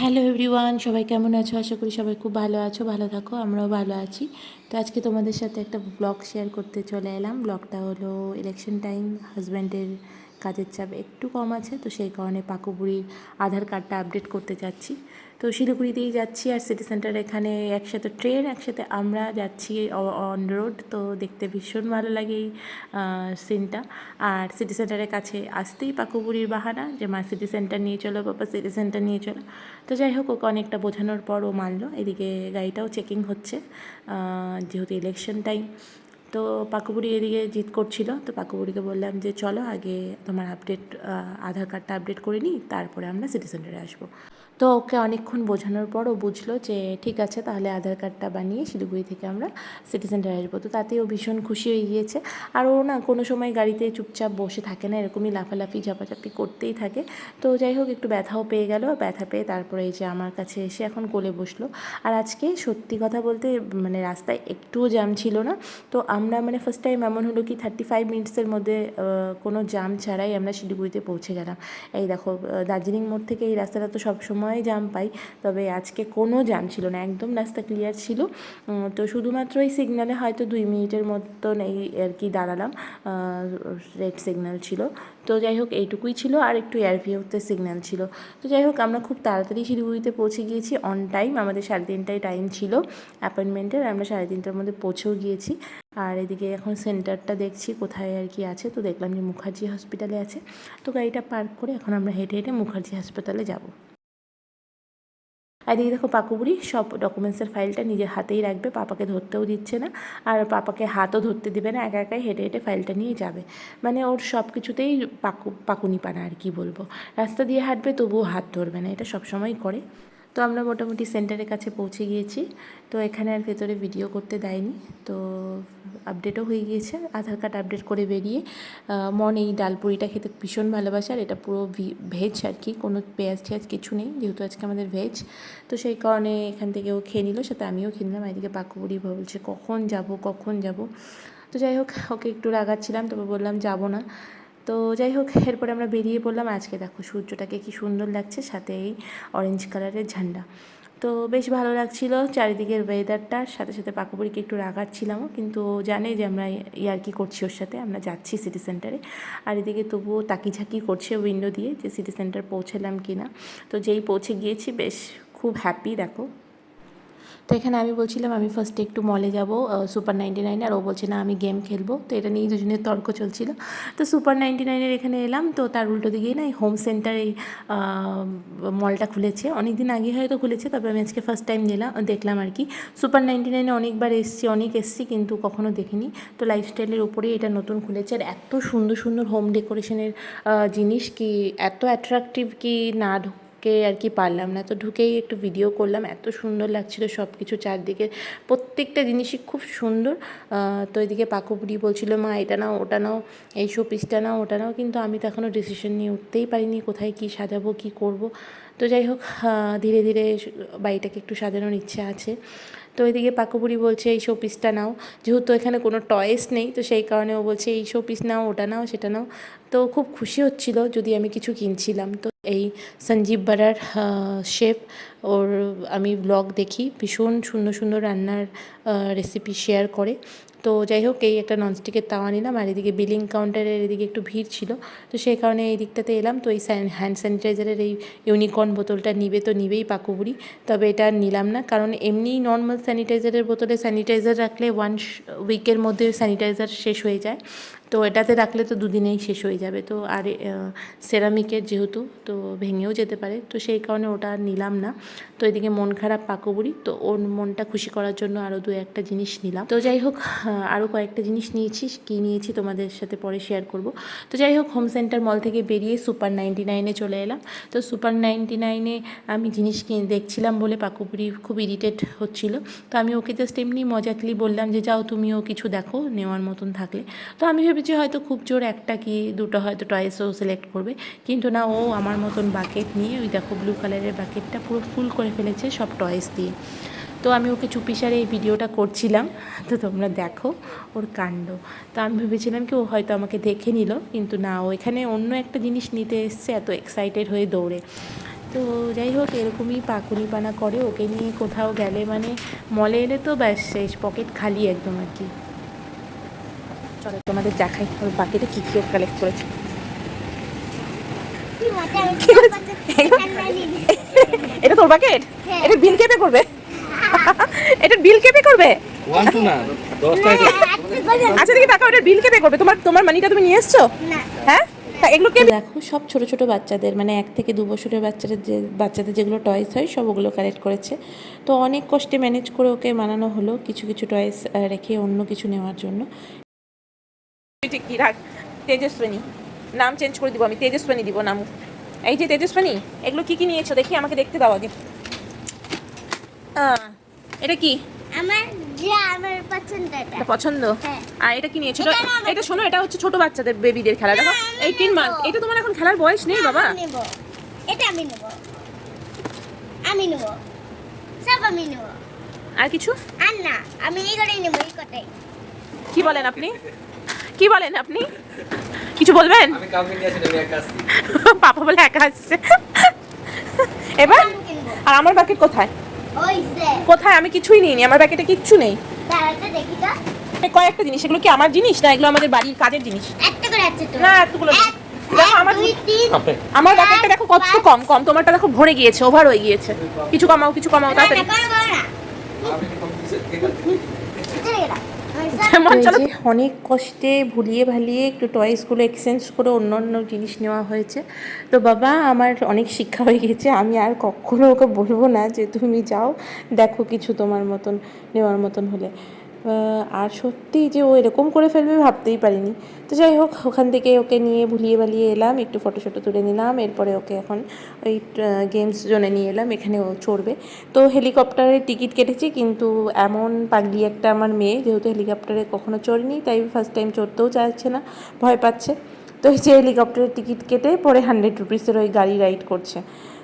Hello everyone সবাই কেমন আছো? আশা করি সবাই খুব ভালো আছো। ভালো থাকো, আমরাও ভালো আছি। তো আজকে তোমাদের সাথে একটা ব্লগ শেয়ার করতে চলে এলাম। ব্লগটা হলো ইলেকশন টাইম হাজব্যান্ডের কাজের চাপ একটু কম আছে, তো সেই কারণে পাকুবুড়ির আধার কার্ডটা আপডেট করতে যাচ্ছি তো শিলিগুড়িতেই যাচ্ছি আর সিটি সেন্টার এখানে একসাথে ট্রেন একসাথে আমরা যাচ্ছি অন রোড তো দেখতে ভীষণ ভালো লাগে এই সিনটা আর সিটি সেন্টারের কাছে আসতেই পাকুবুড়ির বাহানা যে, মা সিটি সেন্টার নিয়ে চলো, বাবা সিটি সেন্টার নিয়ে চলো। তো যাই হোক, ওকে অনেকটা বোঝানোর পর ও মানলো। এদিকে গাড়িটাও চেকিং হচ্ছে যেহেতু ইলেকশন টাইম তো পাকুবুড়ি এদিকে জিত করছিল। তো পাকুবুড়িকে বললাম যে, চলো, আগে তোমার আপডেট আধার কার্ডটা আপডেট করে নিই, তারপরে আমরা সিটি সেন্টারে আসব। তো ওকে অনেকক্ষণ বোঝানোর পর ও বুঝলো যে ঠিক আছে, তাহলে আধার কার্ডটা বানিয়ে শিলিগুড়ি থেকে আমরা সিটি সেন্টারে আসব। তো তাতেও ভীষণ খুশি হয়ে গিয়েছে। আর ও না কোনো সময় গাড়িতে চুপচাপ বসে থাকে না, এরকমই লাফালাফি, ঝাপাঝাপি করতেই থাকে। তো যাই হোক, একটু ব্যথাও পেয়ে গেল। ব্যথা পেয়ে তারপরে এই যে আমার কাছে এসে এখন কোলে বসল। আর আজকে সত্যি কথা বলতে মানে রাস্তায় একটুও জ্যাম ছিল না। তো আমরা মানে ফার্স্ট টাইম এমন হলো কি থার্টি ফাইভ মিনিটসের মধ্যে কোনো জ্যাম ছাড়াই আমরা শিলিগুড়িতে পৌঁছে গেলাম। এই দেখো দার্জিলিং মোড় থেকে এই রাস্তাটা তো সবসময় সময় জাম পাই, তবে আজকে কোনো জাম ছিল না, একদম রাস্তা ক্লিয়ার ছিল। তো শুধুমাত্র এই সিগনালে হয়তো দুই মিনিটের মতন এই আর কি দাঁড়ালাম রেড সিগন্যাল ছিল। তো যাই হোক, এইটুকুই ছিল, আর একটু এয়ারভিউতে সিগন্যাল ছিল। তো যাই হোক, আমরা খুব তাড়াতাড়ি শিলিগুড়িতে পৌঁছে গিয়েছি অন টাইম আমাদের সাড়ে তিনটায় টাইম ছিল অ্যাপয়েন্টমেন্টের আমরা সাড়ে তিনটার মধ্যে পৌঁছেও গিয়েছি। আর এদিকে এখন সেন্টারটা দেখছি, কোথায় আর কি আছে। তো দেখলাম যে মুখার্জি হসপিটালে আছে। তো গাড়িটা পার্ক করে এখন আমরা হেঁটে হেঁটে মুখার্জি হাসপাতালে যাব। আর এদিকে দেখো পাকুবুড়ি সব ডকুমেন্টসের ফাইলটা নিজের হাতেই রাখবে, পাপাকে ধরতেও দিচ্ছে না আর পাপাকে হাতও ধরতে দিবে না, একা একাই হেঁটে হেঁটে ফাইলটা নিয়ে যাবে। মানে ওর সব কিছুতেই পাকু, পাকুনি পানা আর কি বলব। রাস্তা দিয়ে হাঁটবে তবুও হাত ধরবে না, এটা সবসময়ই করে। তো আমরা মোটামুটি সেন্টারের কাছে পৌঁছে গিয়েছি। তো এখানে আর ভেতরে ভিডিও করতে দেয়নি। তো আপডেটও হয়ে গিয়েছে। আধার কার্ড আপডেট করে বেরিয়ে মন এই ডালপুরিটা খেতে ভীষণ ভালোবাসে। আর এটা পুরো ভেজ আর কি। কোনো পেঁয়াজ টেয়াজ কিছু নেই, যেহেতু আজকে আমাদের ভেজ তো সেই কারণে এখান থেকে ও খেয়ে নিল, সাথে আমিও খেয়ে নিলাম। এদিকে পাকুপুরি বলছে, কখন যাব কখন যাব? তো যাই হোক, ওকে একটু রাগাচ্ছিলাম তবে বললাম, যাব না। তো যাই হোক, এরপরে আমরা বেরিয়ে পড়লাম। আজকে দেখো সূর্যটাকে কি সুন্দর লাগছে, সাথে এই অরেঞ্জ কালারের ঝান্ডা। তো বেশ ভালো লাগছিল চারিদিকের ওয়েদারটার সাথে সাথে পাকুপুরিকে একটু রাগাচ্ছিলামও, কিন্তু জানে যে আমরা ইয়ার কি করছি ওর সাথে। আমরা যাচ্ছি সিটি সেন্টারে আর এদিকে তবুও তাকিঝাকি করছে উইন্ডো দিয়ে যে সিটি সেন্টার পৌঁছালাম কি না তো যেই পৌঁছে গিয়েছি, বেশ খুব হ্যাপি দেখো। তো এখানে আমি বলছিলাম, আমি ফার্স্টে একটু মলে যাব সুপার নাইনটি নাইন আর ও বলছে, না, আমি গেম খেলব। তো এটা নিয়ে দুজনের তর্ক চলছিল। তো সুপার নাইনটি নাইনের এখানে এলাম, তো তার উল্টো দিকেই না, এই হোম সেন্টার এই মলটা খুলেছে। অনেক দিন আগে হয়তো খুলেছে, তবে আমি আজকে ফার্স্ট টাইম নিলাম দেখলাম আর কি। সুপার নাইনটি নাইনে অনেকবার এসছি, অনেক এসছি, কিন্তু কখনো দেখিনি। তো লাইফস্টাইলের উপরেই এটা নতুন খুলেছে। আর এত সুন্দর সুন্দর হোম ডেকোরেশনের জিনিস কি, এত অ্যাট্রাকটিভ কি না ঢুকে আর কি পারলাম না। তো ঢুকেই একটু ভিডিও করলাম, এত সুন্দর লাগছিল সব কিছু চারদিকে। প্রত্যেকটা জিনিসই খুব সুন্দর। তো এদিকে পাকুপুরি বলছিল, মা, এটা নাও, ওটা নাও, এই শো পিসটা নাও, ওটা নাও। কিন্তু আমি তো এখনও ডিসিশন নিয়ে উঠতেই পারিনি কোথায় কি সাজাবো, কি করব। তো যাই হোক ধীরে ধীরে বাড়িটাকে একটু সাজানোর ইচ্ছা আছে। তো ওইদিকে পাকুপুরি বলছে, এই শো পিসটা নাও। যেহেতু এখানে কোনো টয়েস নেই, তো সেই কারণে ও বলছে, এই শো পিস নাও, ওটা নাও, সেটা নাও। তো খুব খুশি হচ্ছিল যদি আমি কিছু কিনছিলাম। তো এই সঞ্জীব বারার শেফ ওর, আমি ব্লগ দেখি, ভীষণ সুন্দর সুন্দর রান্নার রেসিপি শেয়ার করে। তো যাই হোক, এই একটা ননস্টিকের তাওয়া নিলাম, আর এদিকে বিলিং কাউন্টারের এদিকে একটু ভিড় ছিল। তো সেই কারণে এই দিকটাতে এলাম। তো এই হ্যান্ড স্যানিটাইজারের এই ইউনিকর্ন বোতলটা নিবে তো নিবেই পাকুবুড়ি। তবে এটা নিলাম না, কারণ এমনি নর্মাল স্যানিটাইজারের বোতলে স্যানিটাইজার রাখলে ওয়ান উইকের মধ্যে স্যানিটাইজার শেষ হয়ে যায়। তো এটাতে রাখলে তো দুদিনেই শেষ হয়ে যাবে। তো আর সেরামিকের যেহেতু, তো ভেঙেও যেতে পারে। তো সেই কারণে ওটা আর নিলাম না। তো এদিকে মন খারাপ পাকুবুড়ি তো ওর মনটা খুশি করার জন্য আরও দু একটা জিনিস নিলাম। তো যাই হোক আরও কয়েকটা জিনিস নিয়েছি, কী নিয়েছি তোমাদের সাথে পরে শেয়ার করব। তো যাই হোক হোম সেন্টার মল থেকে বেরিয়ে সুপার নাইনটি নাইনে চলে এলাম। তো সুপার নাইনটি নাইনে আমি জিনিস দেখছিলাম বলে পাকুপুরি খুব ইরিটেট হচ্ছিল। তো আমি ওকে জাস্ট এমনি মজাকলি বললাম যে, যাও তুমিও কিছু দেখো, নেওয়ার মতন থাকলে। তো আমি ভেবেছি হয়তো খুব জোর একটা কি দুটো হয়তো টয়েসও সিলেক্ট করবে। কিন্তু না, ও আমার মতন বাকেট নিয়ে ওই দেখো ব্লু কালারের বাকেটটা পুরো ফুল করে ফেলেছে সব টয়েস দিয়ে। তো আমি ওকে চুপিসারে এই ভিডিওটা করছিলাম, তো তোমরা দেখো ওর কাণ্ড। তো আমি ভেবেছিলাম কি ও হয়তো আমাকে দেখে নিল, কিন্তু না, ও এখানে অন্য একটা জিনিস নিতে এসছে, এত এক্সাইটেড হয়ে দৌড়ে। তো যাই হোক, এরকমই পাকুনি পানা করে ওকে নিয়ে কোথাও গেলে মানে মলে এলে তো ব্যাস শেষ পকেট খালি একদম আর কি। চলো তোমাদের দেখাই ওর বাকিটা কী কী কালেক্ট করেছে। এটা তোর বাকেট হ্যাঁ। এটা বিল কে পে করবে? এটা বিল কে পে করবে আচ্ছা দেখি টাকা ওটা বিল কে পে করবে। তোমার তোমার মানিটা তুমি নিয়ে এসছো? না। হ্যাঁ? তা এগুলো দেখো সব ছোট ছোট বাচ্চাদের মানে এক থেকে দু বছরের বাচ্চাদের যে বাচ্চাদের যেগুলো টয়েস হয় সব ওগুলো কালেক্ট করেছে। তো অনেক কষ্টে ম্যানেজ করে ওকে মানানো হলো কিছু কিছু টয়েস রেখে অন্য কিছু নেওয়ার জন্য। ঠিক রাখ। তেজস্বিনী। নাম চেঞ্জ করে দিব আমি। তেজস্বিনী দিব নাম। এই যে তেজস্বিনী এগুলো কি কি নিয়েছো? দেখি আমাকে দেখতে দাও আগে। এটা কি? আমার যে আমার পছন্দটা এটা। পছন্দ? হ্যাঁ। আর এটা কি নিয়েছো? এটা শোনো এটা হচ্ছে ছোট বাচ্চাদের বেবিদের খেলা। দেখো না, আমি এইটিন নেব। মান্থ এটা তোমার এখন খেলার বয়স নেই বাবা? এটা আমি নেব। আমি নেব। সব আমি নেব। আর কিছু? আর না আমি এই কটাই নেব এই কটাই। কি বলেন আপনি? কি বলেন আপনি? কিছু বলবেন? পাপা বলে একা আসছে। এবার? আর আমার প্যাকেট কোথায়? কোথায়? আমি কিছুই নিইনি আমার প্যাকেটে কিচ্ছু নেই। কয়েকটা জিনিস এগুলো কি আমার জিনিস না এগুলো আমাদের বাড়ির কাজের জিনিস? একটা করে আছে তো। না এতগুলো আমার প্যাকেটটা দেখো কত। কম কম। তোমারটা দেখো ভরে গিয়েছে ওভার হয়ে গিয়েছে। কিছু কমাও কিছু কমাও তাড়াতাড়ি। অনেক কষ্টে ভুলিয়ে ভালিয়ে একটু টয়েসগুলো এক্সচেঞ্জ করে অন্য অন্য জিনিস নেওয়া হয়েছে। তো বাবা আমার অনেক শিক্ষা হয়ে গেছে। আমি আর কখনো ওকে বলব না যে তুমি যাও দেখো কিছু তোমার মতন নেওয়ার মতন হলে। আর সত্যি যে ও এরকম করে ফেলবে ভাবতেই পারিনি। তো যাই হোক, ওখান থেকে ওকে নিয়ে ভুলিয়ে বালিয়ে এলাম, একটু ফটো শটো তুলে নিলাম, এরপরে ওকে এখন ওই গেমস জোনে নিয়ে এলাম, এখানে ও চড়বে। তো হেলিকপ্টারের টিকিট কেটেছি, কিন্তু এমন পাগলি একটা আমার মেয়ে, যেহেতু হেলিকপ্টারে কখনো চড়েনি, তাই ফার্স্ট টাইম চড়তেও চাইছে না, ভয় পাচ্ছে। তো যে হেলিকপ্টারের টিকিট কেটে পরে হান্ড্রেড রুপিসের ওই গাড়ি রাইড করছে।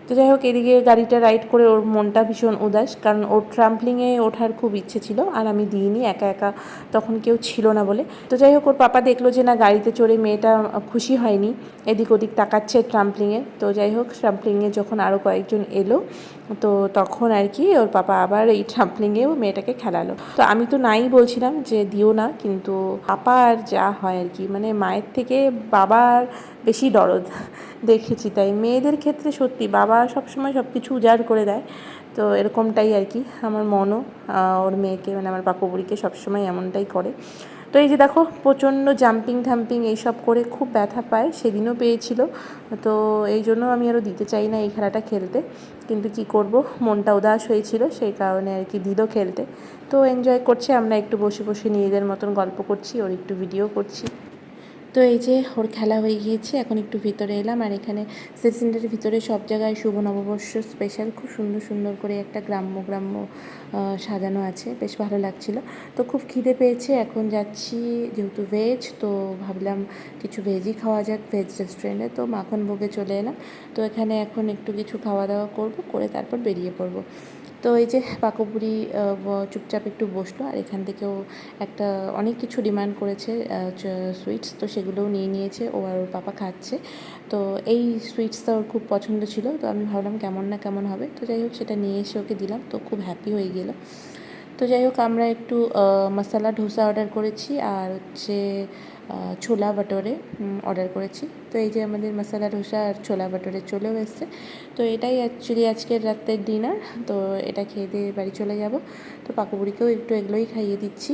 তো যাই হোক, এদিকে গাড়িটা রাইড করে ওর মনটা ভীষণ উদাস, কারণ ওর ট্রাম্পলিংয়ে ওঠার খুব ইচ্ছে ছিল, আর আমি দিইনি, একা একা তখন কেউ ছিল না বলে। তো যাই হোক, ওর পাপা দেখল যে না, গাড়িতে চড়ে মেয়েটা খুশি হয়নি এদিক ওদিক তাকাচ্ছে ট্রাম্পলিংয়ে তো যাই হোক ট্রাম্পলিংয়ে যখন আরও কয়েকজন এলো তো তখন আর কি ওর পাপা আবার এই ট্রাম্পলিংয়েও মেয়েটাকে খেলালো। তো আমি তো নাই বলছিলাম যে দিও না, কিন্তু পাপা আর যা হয় আর কি মানে মায়ের থেকে বাবার বেশি দরদ দেখেছি তাই। মেয়েদের ক্ষেত্রে সত্যি বাবা সবসময় সব কিছু উজাড় করে দেয়, তো এরকমটাই আর কি আমার মনও। ওর মেয়েকে মানে আমার পাকুবুড়িকে সবসময় এমনটাই করে। তো এই যে দেখো, প্রচণ্ড জাম্পিং থাম্পিং এইসব করে খুব ব্যথা পায়, সেদিনও পেয়েছিল। তো এই জন্য আমি আরও দিতে চাই না এই খেলাটা খেলতে। কিন্তু কি করব, মনটা উদাস হয়েছিল, সেই কারণে আর কি দিল খেলতে। তো এনজয় করছে, আমরা একটু বসে বসে নিজেদের মতন গল্প করছি, ওর একটু ভিডিও করছি। তো এই যে ওর খেলা হয়ে গিয়েছে, এখন একটু ভিতরে এলাম। আর এখানে সেফ সেন্টারের ভিতরে সব জায়গায় শুভ নববর্ষ স্পেশাল খুব সুন্দর সুন্দর করে একটা গ্রাম্য গ্রাম্য সাজানো আছে। বেশ ভালো লাগছিল। তো খুব খিদে পেয়েছে, এখন যাচ্ছি যেহেতু ভেজ তো ভাবলাম কিছু ভেজই খাওয়া যাক ভেজ রেস্টুরেন্টে তো মাখন ভোগে চলে এলাম। তো এখানে এখন একটু কিছু খাওয়া দাওয়া করব, করে তারপর বেরিয়ে পড়ব। তো এই যে পাকপুরি চুপচাপ একটু বসল আর এখান থেকেও একটা অনেক কিছু ডিমান্ড করেছে সুইটস। তো সেগুলোও নিয়ে নিয়েছে, ও আর ওর পাপা খাচ্ছে। তো এই সুইটসটা ওর খুব পছন্দ ছিল। তো আমি ভাবলাম কেমন না কেমন হবে। তো যাই হোক, সেটা নিয়ে এসে ওকে দিলাম। তো খুব হ্যাপি হয়ে গেল। তো যাই হোক, আমরা একটু মশলা, ধোসা অর্ডার করেছি আর হচ্ছে ছোলা বাটোরে অর্ডার করেছি। তো এই যে আমাদের মশলা, ধোসা আর ছোলা বাটোরে চলেও এসছে। তো এটাই অ্যাকচুয়ালি আজকের রাতের ডিনার তো এটা খেয়ে দিয়ে বাড়ি চলে যাব। তো পাকুবুড়িকেও একটু এগুলোই খাইয়ে দিচ্ছি।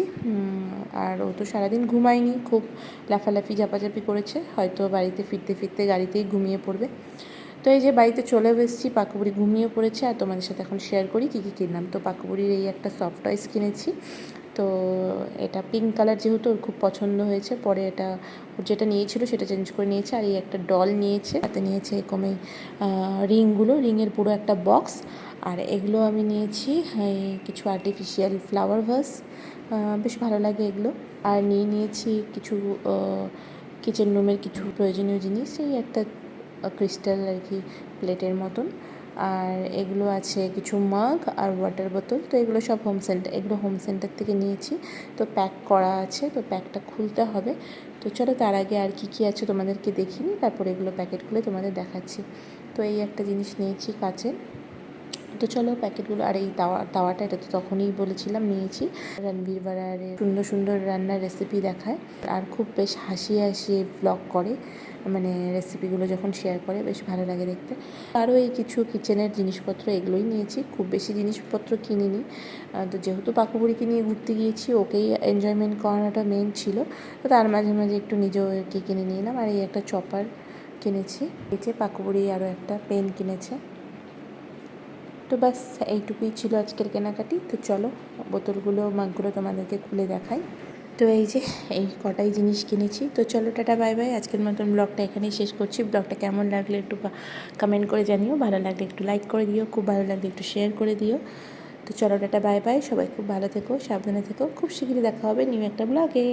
আর ও তো সারাদিন ঘুমায়নি, খুব লাফালাফি, ঝাপাঝাপি করেছে। হয়তো বাড়িতে ফিরতে ফিরতে গাড়িতেই ঘুমিয়ে পড়বে। তো এই যে বাড়িতে চলে এসেছি পাকুবুড়ি ঘুমিয়ে পড়েছে আর তোমাদের সাথে এখন শেয়ার করি কী কী কিনলাম। তো পাকুবুড়ির এই একটা সফট টয়েস কিনেছি। তো এটা পিঙ্ক কালার যেহেতু ওর খুব পছন্দ হয়েছে, পরে এটা যেটা নিয়েছিল সেটা চেঞ্জ করে নিয়েছে আর এই একটা ডল নিয়েছে। তাতে নিয়েছে এরকম এই রিংগুলো, রিংয়ের পুরো একটা বক্স আর এগুলো আমি নিয়েছি কিছু আর্টিফিশিয়াল ফ্লাওয়ার ভাস বেশ ভালো লাগে এগুলো। আর নিয়ে নিয়েছি কিছু কিচেন রুমের কিছু প্রয়োজনীয় জিনিস, এই একটা ক্রিস্টাল আর কি প্লেটের মতন। আর এগুলো আছে কিছু মাগ আর ওয়াটার বোতল তো এগুলো সব হোম সেন্টার এগুলো হোম সেন্টার থেকে নিয়েছি। তো প্যাক করা আছে, তো প্যাকটা খুলতে হবে। তো চলো তার আগে আর কি কি আছে তোমাদেরকে দেখিনি, তারপর এগুলো প্যাকেট খুলে তোমাদের দেখাচ্ছি। তো এই একটা জিনিস নিয়েছি কাচের। তো চলো প্যাকেটগুলো, আর এই তাওয়া, তাওয়াটা এটা তো তখনই বলেছিলাম, নিয়েছি। রণবীর বারারের সুন্দর সুন্দর রান্নার রেসিপি দেখায়। আর খুব বেশ হাসিয়ে হাসিয়ে ব্লগ করে মানে রেসিপিগুলো যখন শেয়ার করে, বেশ ভালো লাগে দেখতে। আরও এই কিছু কিচেনের জিনিসপত্র এগুলোই নিয়েছি, খুব বেশি জিনিসপত্র কিনিনি। তো যেহেতু পাকুবুড়িকে নিয়ে ঘুরতে গিয়েছি, ওকেই এনজয়মেন্ট করানোটা মেন ছিল, তো তার মাঝে মাঝে একটু নিজেও কি কিনে নিলাম আর এই একটা চপার কিনেছি যে পাকুবুড়ি আরও একটা পেন কিনেছে। তো ব্যাস, এইটুকুই ছিল আজকের কেনাকাটি। তো চলো, বোতলগুলো মাগগুলো তোমাদেরকে খুলে দেখাই। তো এই যে, এই কটাই জিনিস কিনেছি। তো চলো, টাটা, বাই বাই। আজকের মতন ব্লগটা এখানেই শেষ করছি। ব্লগটা কেমন লাগলে একটু কমেন্ট করে জানিও। ভালো লাগলে একটু লাইক করে দিও। খুব ভালো লাগলে একটু শেয়ার করে দিও। তো চলো, টাটা, বাই বাই। সবাই খুব ভালো থেকো, সাবধানে থেকো। খুব শীঘ্রই দেখা হবে নিউ একটা ব্লগে